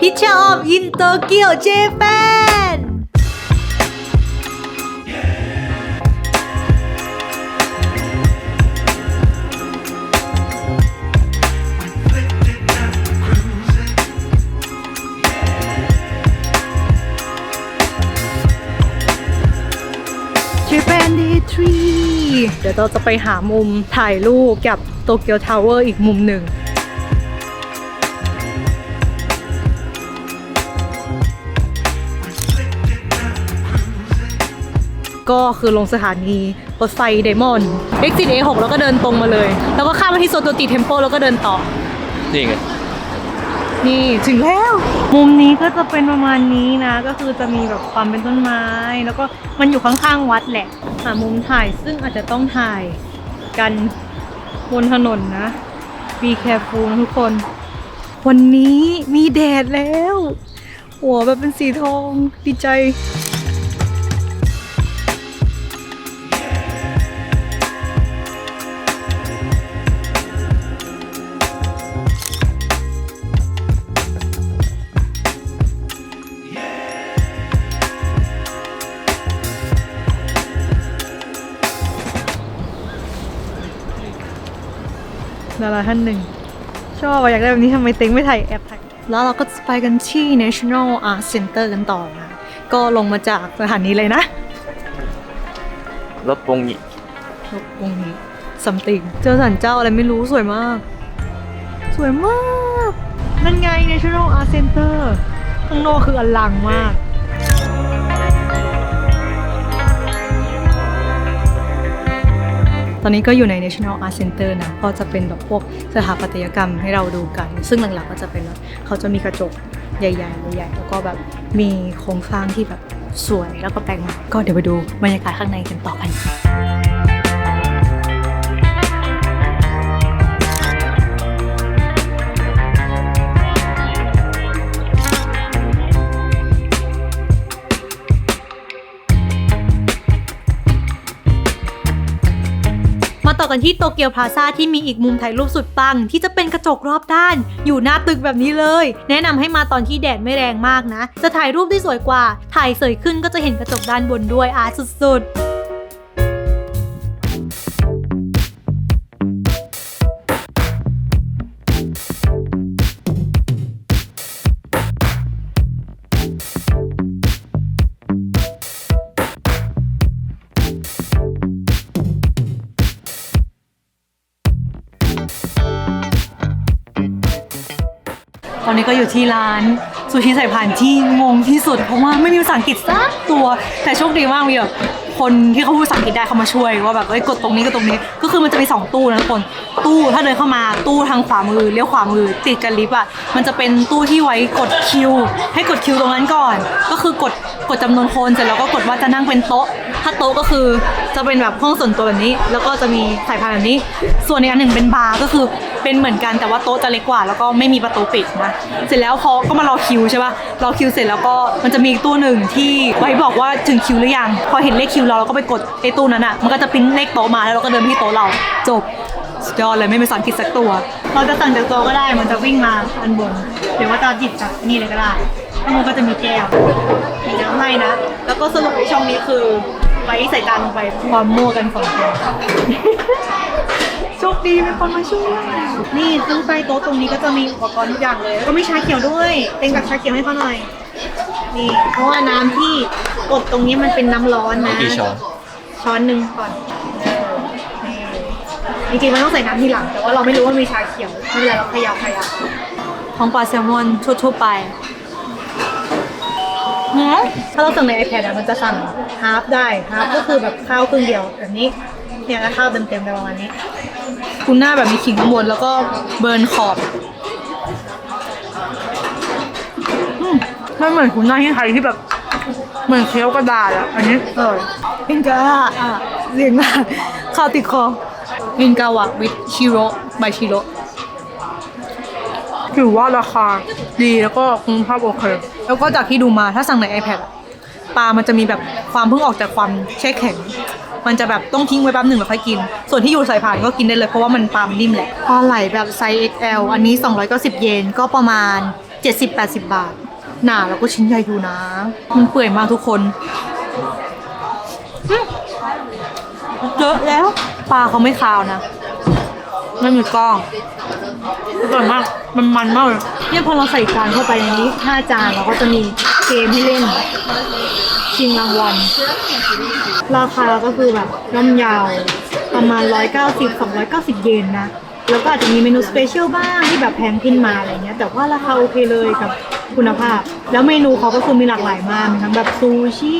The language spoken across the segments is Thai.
พิชชอมอินโตเกียวเจแปนเจแปนดีทรีเดี๋ยวเราจะไปหามุมถ่ายรูปกับโตเกียวทาวเวอร์อีกมุมหนึ่ง ก็คือลงสถานีรถไฟเดมอน exit A6 แล้วก็เดินตรงมาเลย แล้วก็ข้ามมาที่โซโตติเทมโปแล้วก็เดินต่อ นี่ไง นี่ถึงแล้ว มุมนี้ก็จะเป็นประมาณนี้นะ ก็คือจะมีแบบความเป็นต้นไม้ แล้วก็มันอยู่ข้างๆวัดแหละหามุมถ่ายซึ่งอาจจะต้องถ่ายกันบนถนนนะ be careful นะทุกคน วันนี้มีแดดแล้ว หัวแบบเป็นสีทองดีใจ ดาราท่านหนึ่ง ชอบอะอยากได้แบบนี้ทำไมเต็งไม่ถ่ายแอปถ่ายแล้วเราก็จะไปกันที่ National Art Center กันต่อนะก็ลงมาจากสถานีเลยนะ รถปงนี้ลบวงนี้ซัมติงเจอสันเจ้าอะไรไม่รู้สวยมาก สวยมาก นั่นไง National Art Center ข้างนอกคืออลังมาก ตอนนี้ก็อยู่ใน National Art Center นะ ก็จะเป็นแบบพวกสถาปัตยกรรมให้เราดูกัน ซึ่งหลักๆก็จะเป็นแบบเขาจะมีกระจกใหญ่ๆใหญ่ๆแล้วก็แบบมีโครงสร้างที่แบบสวยแล้วก็แปลกใหม่ก็เดี๋ยวไปดูบรรยากาศข้างในกันต่อกัน ต่อกันที่โตเกียวพลาซ่าที่มีอีกมุมถ่ายรูปสุดปัง ที่จะเป็นกระจกรอบด้าน อยู่หน้าตึกแบบนี้เลย แนะนำให้มาตอนที่แดดไม่แรงมากนะ จะถ่ายรูปได้สวยกว่า ถ่ายเสยขึ้นก็จะเห็นกระจกด้านบนด้วยอาร์ตสุดๆ ตอนนี้ก็อยู่ที่ร้านซูชิสายพานที่งงที่สุด เพราะว่าไม่มีภาษาอังกฤษสักตัว แต่โชคดีมากมีแบบคนที่เขาพูดภาษาอังกฤษได้เขามาช่วยว่าแบบเอ้ยกดตรงนี้กดตรงนี้ ก็คือมันจะมีสองตู้นะทุกคน ตู้ถ้าเดินเข้ามาตู้ทางขวามือเลี้ยวขวามือติดกันลิฟต์อะมันจะเป็นตู้ที่ไว้กดคิว ให้กดคิวตรงนั้นก่อน ก็คือกดกดจำนวนคนเสร็จแล้วก็กดว่าจะนั่งเป็นโต๊ะ ถ้าโต๊ะก็คือจะเป็นแบบห้องส่วนตัวแบบนี้ แล้วก็จะมีสายพานแบบนี้ ส่วนอีกอันหนึ่งเป็นบาร์ก็คือ เป็นเหมือนกันแต่ว่าโต๊ะจะเล็กกว่า แล้วก็ไม่มีประตูปิดนะเสร็จแล้วพอก็มารอคิวใช่ป่ะรอคิวเสร็จแล้วก็มันจะมีตู้หนึ่งที่ไว้บอกว่าถึงคิวหรือยังพอเห็นเลขคิวเราเราก็ไปกดไอ้ตู้นั้นอะมันก็จะปริ้นเลขโต๊ะมาแล้วเราก็เดินไปที่โต๊ะเราจบสุดยอดเลยไม่มีสอนผิดสักตัว เราจะสั่งจากโต๊ะก็ได้มันจะวิ่งมาอันบนหรือว่าจะหยิบจากนี่เลยก็ได้ข้างบนก็จะมีแก้วมีน้ำให้นะ แล้วก็สรุปในช่องนี้คือไว้ใส่จานลงไปความมั่วกันสองคน ชคดีมีคนมาช่วยนี่ซึ่งใต้โต๊ะตรงนี้ก็จะมีอุปกรณ์ทุกอย่างเลย แล้วก็มีชาเขียวด้วยเต็งกับชาเขียวให้เขาหน่อย นี่ เพราะว่าน้ำที่กดตรงนี้มันเป็นน้ำร้อนนะกี่ช้อน ช้อนหนึ่งก่อนเออนี่จริงๆมันต้องใส่น้ำทีหลัง แต่ว่าเราไม่รู้ว่ามีชาเขียวไม่เป็นไรเราขยับขยับของปลาแซลมอนทั่วๆไปหืมถ้าเราสั่งใน iPad อะมันจะสั่งฮาฟได้ฮาฟก็คือแบบข้าวครึ่งเดียวแบบนี้เนี่ยก็ข้าวเต็มๆไปประมาณนี้ ทูน่าแบบมีขิงข้างบนแล้วก็เบิร์นขอบอืมมันเหมือนทูน่าที่ไทยที่แบบ เหมือนเคี้ยวกระดาษอะอันนี้เออพิงกาอะเสียงมากข้าวติดคอพิงกาวะวิทชิโร่ใบชิโร่ถือว่าราคาดีแล้วก็คุณภาพโอเค แล้วก็จากที่ดูมาถ้าสั่งใน iPad อะปลามันจะมีแบบความเพิ่งออกจากความแช่แข็ง มันจะแบบต้องทิ้งไว้แป๊บหนึ่งแล้วค่อยกิน ส่วนที่อยู่สายพานก็กินได้เลยเพราะว่ามันปามนิ่มแหละปลาไหลแบบไซส์ XL อันนี้ 290 เยนก็ประมาณ 70-80 บาท หนาแล้วก็ชิ้นใหญ่อยู่นะ มันเปื่อยมากทุกคนเยอะแล้วปลาเขาไม่คาวนะไม่มีกล้อง อร่อยมาก มันมันมากเลยเนี่ยพอเราใส่จานเข้าไปในนี้ห้าจานเราก็จะมีเกมให้เล่น ชิงรางวัล ราคาก็คือแบบย่อมเยาว ประมาณ 190 290 เยนนะ แล้วก็อาจจะมีเมนูสเปเชียลบ้างที่แบบแพงขึ้นมาอะไรเงี้ย แต่ว่าราคาโอเคเลยกับคุณภาพ แล้วเมนูเขาก็คือมีหลากหลายมาก มีทั้งแบบซูชิ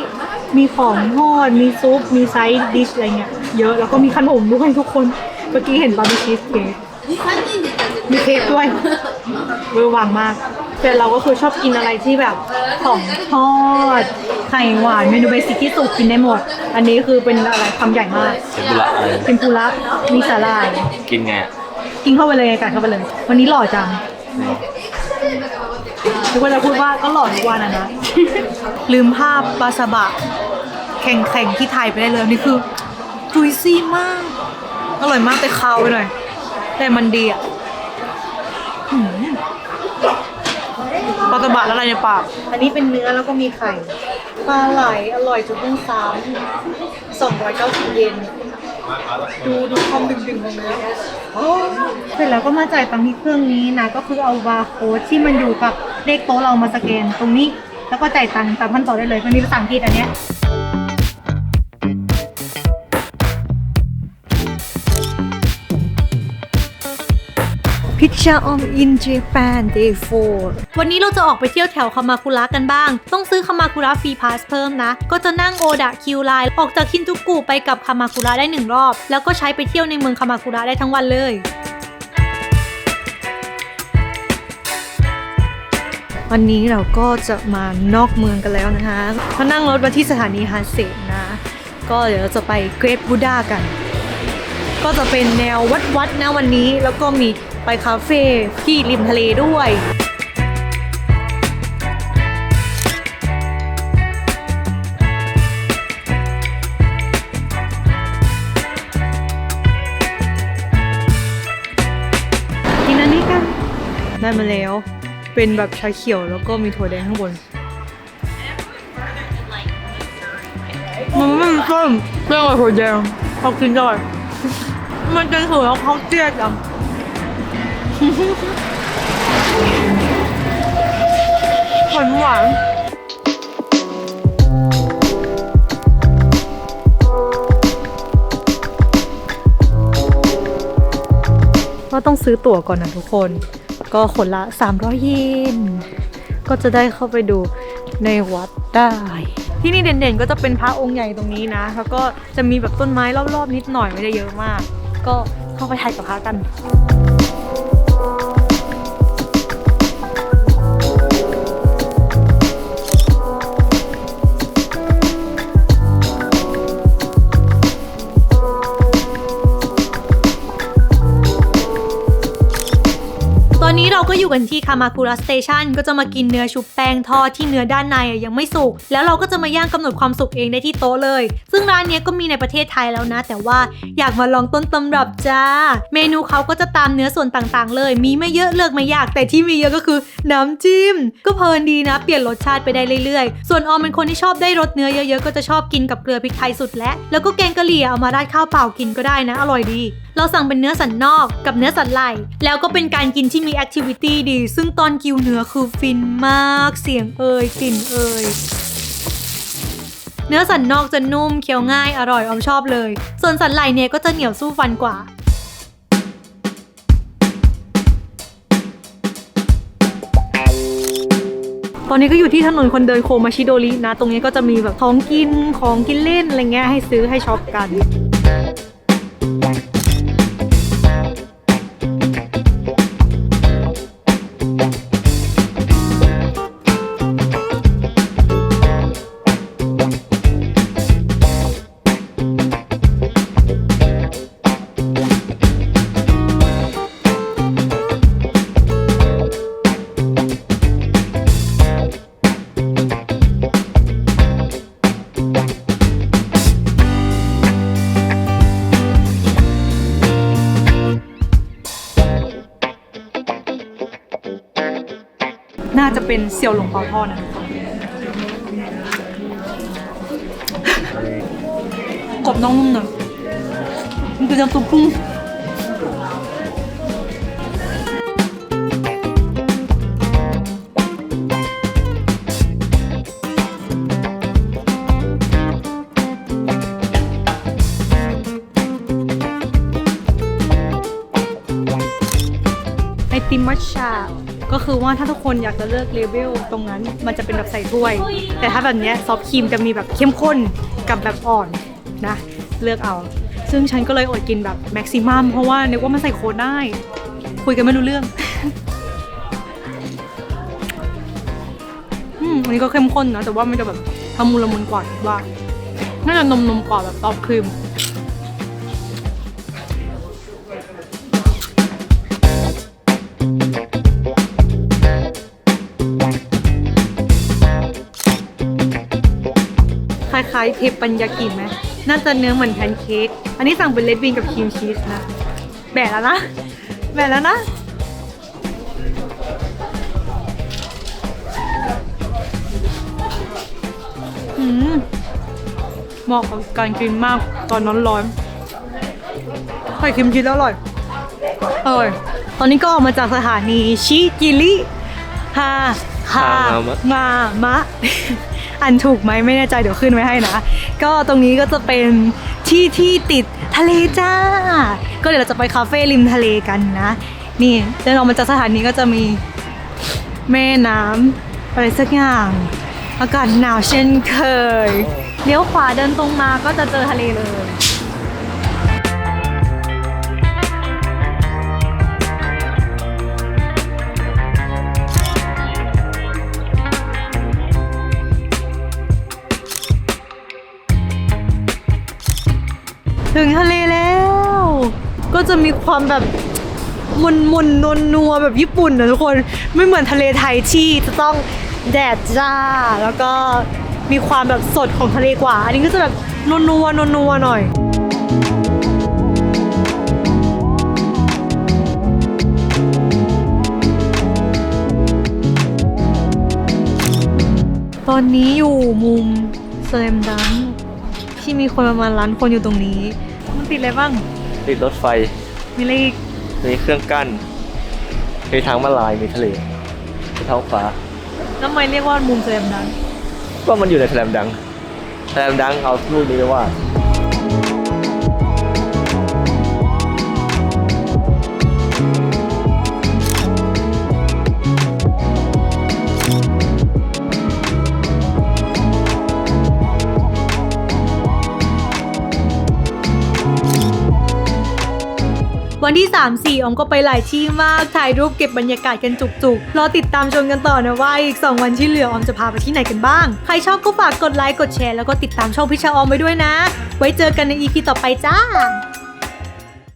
มีของทอด มีซุป มีไซด์ดิชอะไรเงี้ย เยอะ แล้วก็มีขนมด้วยทุกคน เมื่อกี้เห็นบาร์บีคิวเค้ก มีเค้กด้วยเวอร์วังมากแต่เราก็คือชอบกินอะไรที่แบบของทอดไข่หวานเมนูเบสิกที่สุดกินได้หมด อันนี้คือเป็นอะไรคำใหญ่มากเทมปุระอะไรเทมปุระมีสาหร่ายกินไงอะกินเข้าไปเลยกัดเข้าไปเลย วันนี้หล่อจังทุกคนจะพูดว่าก็หล่อทุกวันอะนะ ลืมภาพปลาซาบะแข่งๆที่ไทยไปได้เลยนี่คือจุยซี่มาก อร่อยมากแต่คาวไปหน่อย แต่มันดีอะหืม ปลาซาบะแล้วอะไรในปาก อันนี้เป็นเนื้อแล้วก็มีไข่ปลาไหลอร่อยจนต้องซ้ำสองร้อยเก้าสิบเยนดูดูความดึงๆของเนื้อโอ้เสร็จแล้วก็มาจ่ายตังค์ที่เครื่องนี้นะก็คือเอาบาร์โค้ดที่มันอยู่กับเลขโต๊ะเรามาสแกนตรงนี้ แล้วก็จ่ายตังค์ตามขั้นตอนได้เลยมันมีภาษาอังกฤษอันเนี้ย Picture of in Japan Day 4 วันนี้เราจะออกไปเที่ยวแถวคามาคุระกันบ้าง ต้องซื้อคามาคุระฟรีพาสเพิ่มนะ ก็จะนั่งโอดะคิวไลน์ออกจากคินจูกุไปกับคามาคุระได้หนึ่งรอบ แล้วก็ใช้ไปเที่ยวในเมืองคามาคุระได้ทั้งวันเลยวันนี้เราก็จะมานอกเมืองกันแล้วนะคะถ้านั่งรถมาที่สถานีฮาเซนะ ก็เดี๋ยวเราจะไปเกรทบูดากัน ก็จะเป็นแนววัดๆนะวันนี้ แล้วก็มี ไปคาเฟ่ที่ริมทะเลด้วยกินอันนี้กัน ได้มาแล้ว เป็นแบบชาเขียวแล้วก็มีถั่วแดงข้างบน มันไม่มีส้มเรื่องอะไรถั่วแดงเขากินได้มันจะถือแล้วเขาเตี้ยจัง หวานหวานก็ต้องซื้อตั๋วก่อนนะทุกคน ก็คนละ 300 เยน ก็จะได้เข้าไปดูในวัดได้ ที่นี่เด่นๆ ก็จะเป็นพระองค์ใหญ่ตรงนี้นะ แล้วก็จะมีแบบต้นไม้รอบๆ นิดหน่อยไม่ได้เยอะมาก ก็เข้าไปถ่ายกับพระกัน ก็อยู่กันที่คามาคุระสเตชันก็จะมากินเนื้อชุบแป้งทอดที่เนื้อด้านในยังไม่สุก แล้วเราก็จะมาย่างกำหนดความสุกเองได้ที่โต๊ะเลย ซึ่งร้านนี้ก็มีในประเทศไทยแล้วนะ แต่ว่าอยากมาลองต้นตำรับจ้า เมนูเขาก็จะตามเนื้อส่วนต่างๆ เลย มีไม่เยอะเลือกไม่ยาก แต่ที่มีเยอะก็คือน้ำจิ้ม ก็เพลินดีนะ เปลี่ยนรสชาติไปได้เรื่อยๆ ส่วนออมเป็นคนที่ชอบได้รสเนื้อเยอะๆก็จะชอบกินกับเกลือพริกไทยสุดและแล้วก็แกงกะหรี่เอามาราดข้าวเปล่ากินก็ได้นะ อร่อยดี เราสั่งเป็นเนื้อสันนอกกับเนื้อสันไหลแล้วก็เป็นการกินที่มีแอคทิวิตี้ดี ซึ่งตอนกิวเนื้อคือฟินมากเสียงเอ่ยกลิ่นเอ่ยเนื้อสันนอกจะนุ่มเคี้ยวง่ายอร่อยออมชอบเลย ส่วนสันไหลเนี่ยก็จะเหนียวสู้ฟันกว่าตอนนี้ก็อยู่ที่ถนนคนเดินโคมาชิโดรินะ ตรงนี้ก็จะมีแบบของกินของกินเล่นอะไรเงี้ยให้ซื้อให้ช็อปกัน เป็นเซียวหลงเปาทอดนะทุกคนกรอบน้องนุ่มหน่อยมันคือน้ำซุปกุ้งไอติมมัชชา ก็คือว่าถ้าทุกคนอยากจะเลือกเลเวลตรงนั้น มันจะเป็นแบบใส่ถ้วย แต่ถ้าแบบเนี้ยซอฟต์ครีมจะมีแบบเข้มข้นกับแบบอ่อนนะ เลือกเอา ซึ่งฉันก็เลยอดกินแบบแม็กซิมัมเพราะว่านึกว่ามันใส่โค้ดได้ คุยกันไม่รู้เรื่องอืมอันนี้ก็เข้มข้นนะ แต่ว่ามันจะแบบละมุนละมุนกว่าว่าน่าจะนมนมกว่าแบบซอฟต์ครีม เทปปัญญากิไหมน่าจะเนื้อเหมือนแพนเค้ก อันนี้สั่งเป็นเลดบินกับครีมชีสนะ แบะแล้วนะ แบะแล้วนะ อืมเหมาะกับการกินมากตอนร้อนๆไข่เค็มชีสแล้วอร่อย อร่อย ตอนนี้ก็ออกมาจากสถานีชิจิริฮาฮามามะ อันถูกไหมไม่แน่ใจเดี๋ยวขึ้นไว้ให้นะ ก็ตรงนี้ก็จะเป็นที่ที่ติดทะเลจ้า ก็เดี๋ยวเราจะไปคาเฟ่ริมทะเลกันนะ นี่เดินออกมาจากสถานีก็จะมีแม่น้ำอะไรสักอย่างอากาศหนาวเช่นเคย เลี้ยวขวาเดินตรงมาก็จะเจอทะเลเลย ถึงทะเลแล้ว ก็จะมีความแบบมุนมุนนวลนัวแบบญี่ปุ่นนะทุกคนไม่เหมือนทะเลไทยที่จะต้องแดดจ้า แล้วก็มีความแบบสดของทะเลกว่า อันนี้ก็จะแบบนัวนัวนัวนัวหน่อยตอนนี้อยู่มุมสแลมดัง ที่มีคนประมาณล้านคนอยู่ตรงนี้ มันติดอะไรบ้าง ติดรถไฟ มีอะไรอีกมีเครื่องกั้นมีทางมาลายมีทะเลมีท้องฟ้า แล้วทำไมเรียกว่ามุมสแลมดังก็มันอยู่ในแสลมดังแสลมดังเอารูปนี้ไปว่าด วันที่ 3 4ออมก็ไปหลายที่มาก ถ่ายรูปเก็บบรรยากาศกันจุกๆ รอติดตามชมกันต่อนะว่าอีก 2 วันที่เหลือออมจะพาไปที่ไหนกันบ้าง ใครชอบก็ฝากกดไลค์ กดแชร์ แล้วก็ติดตามช่องพิชาออมไว้ด้วยนะ ไว้เจอกันในอีพีต่อไปจ้า